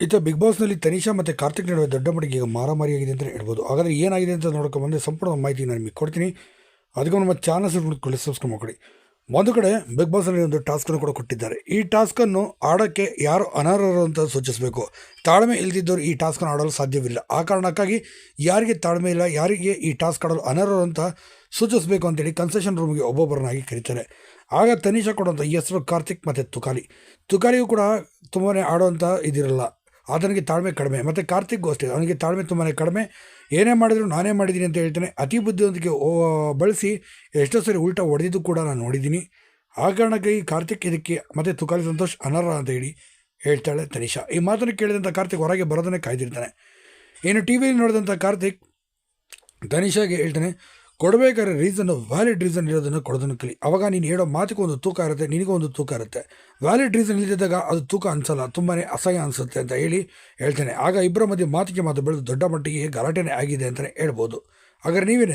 ಇತ್ತ ಬಿಗ್ ಬಾಸ್ನಲ್ಲಿ ತನಿಷಾ ಮತ್ತು ಕಾರ್ತಿಕ್ ನಡುವೆ ದೊಡ್ಡ ಮಟ್ಟಿಗೆ ಈಗ ಮಾರಾಮಾರಿಯಾಗಿದೆ ಅಂತಲೇ ಹೇಳ್ಬೋದು. ಹಾಗಾದರೆ ಏನಾಗಿದೆ ಅಂತ ನೋಡ್ಕೊಂಡು ಬಂದರೆ ಸಂಪೂರ್ಣ ಮಾಹಿತಿ ನಾನು ನಿಮಗೆ ಕೊಡ್ತೀನಿ. ಅದಕ್ಕೆ ನಮ್ಮ ಚಾನಲ್ಸ್ ನೋಡ್ಕೊಳ್ಳಿ ಸಬ್ಸ್ಕ್ರೈಬ್ ಮಾಡ್ಕೊಳ್ಳಿ. ಒಂದು ಕಡೆ ಬಿಗ್ ಬಾಸ್ನಲ್ಲಿ ಒಂದು ಟಾಸ್ಕನ್ನು ಕೂಡ ಕೊಟ್ಟಿದ್ದಾರೆ. ಈ ಟಾಸ್ಕನ್ನು ಆಡೋಕ್ಕೆ ಯಾರು ಅನರ್ಹರು ಅಂತ ಸೂಚಿಸಬೇಕು? ತಾಳ್ಮೆ ಇಲ್ದಿದ್ದವರು ಈ ಟಾಸ್ಕನ್ನು ಆಡಲು ಸಾಧ್ಯವಿಲ್ಲ. ಆ ಕಾರಣಕ್ಕಾಗಿ ಯಾರಿಗೆ ತಾಳ್ಮೆ ಇಲ್ಲ, ಯಾರಿಗೆ ಈ ಟಾಸ್ಕ್ ಆಡಲು ಅನರ್ಹರು ಅಂತ ಸೂಚಿಸಬೇಕು ಅಂತೇಳಿ ಕನ್ಸೆಷನ್ ರೂಮ್ಗೆ ಒಬ್ಬೊಬ್ಬರನ್ನಾಗಿ ಕರೀತಾರೆ. ಆಗ ತನಿಷಾ ಕೊಡುವಂಥ ಹೆಸರು ಕಾರ್ತಿಕ್ ಮತ್ತು ತುಕಾಲಿ. ತುಕಾಲಿಯು ಕೂಡ ತುಂಬಾ ಆಡೋವಂಥ ಇದಿರಲ್ಲ. ಆತನಿಗೆ ತಾಳ್ಮೆ ಕಡಿಮೆ. ಮತ್ತು ಕಾರ್ತಿಕ್ ಅಷ್ಟೇ, ಅವನಿಗೆ ತಾಳ್ಮೆ ತುಂಬಾ ಕಡಿಮೆ. ಏನೇ ಮಾಡಿದ್ರು ನಾನೇ ಮಾಡಿದ್ದೀನಿ ಅಂತ ಹೇಳ್ತಾನೆ, ಅತಿ ಬುದ್ಧಿವಂತಿಕೆ ಓ- ಬಳಸಿ ಎಷ್ಟೋ ಸರಿ ಉಲ್ಟಾ ಹೊಡೆದಿದ್ದು ಕೂಡ ನಾನು ನೋಡಿದ್ದೀನಿ ಆ ಕಾರಣಕ್ಕೆ ಈ ಕಾರ್ತಿಕ್ ಇದಕ್ಕೆ ಮತ್ತು ತುಕಾಲಿ ಸಂತೋಷ್ ಅನರ್ಹ ಅಂತ ಹೇಳಿ ಹೇಳ್ತಾಳೆ ತನಿಷಾ. ಈ ಮಾತನ್ನು ಕೇಳಿದಂಥ ಕಾರ್ತಿಕ್ ಹೊರಗೆ ಬರೋದನ್ನೇ ಕಾಯ್ದಿರ್ತಾನೆ. ಇನ್ನು ಟಿ ವಿಯಲ್ಲಿ ನೋಡಿದಂಥ ಕಾರ್ತಿಕ್ ತನಿಷಾಗೆ ಹೇಳ್ತಾನೆ ಕೊಡಬೇಕಾದ್ರೆ ರೀಸನ್ ವ್ಯಾಲಿಡ್ ರೀಸನ್ ಇರೋದನ್ನು ಕೊಡೋದನ್ನು ಕಲಿ ಅವಾಗ ನೀನು ಹೇಳೋ ಮಾತಿಗೆ ಒಂದು ತೂಕ ಇರುತ್ತೆ, ನಿನಗೂ ಒಂದು ತೂಕ ಇರುತ್ತೆ. ವ್ಯಾಲಿಡ್ ರೀಸನ್ ಇಲ್ಲದಿದ್ದಾಗ ಅದು ತೂಕ ಅನಿಸಲ್ಲ ತುಂಬಾ ಅಸಹ್ಯ ಅನಿಸುತ್ತೆ ಅಂತ ಹೇಳಿ ಹೇಳ್ತೇನೆ. ಆಗ ಇಬ್ಬರ ಮಧ್ಯೆ ಮಾತಿಗೆ ಮಾತು ಬೆಳೆದು ದೊಡ್ಡ ಮಟ್ಟಿಗೆ ಗಲಾಟೆನೇ ಆಗಿದೆ ಅಂತಲೇ ಹೇಳ್ಬೋದು. ಹಾಗಾದ್ರೆ ನೀವೇನು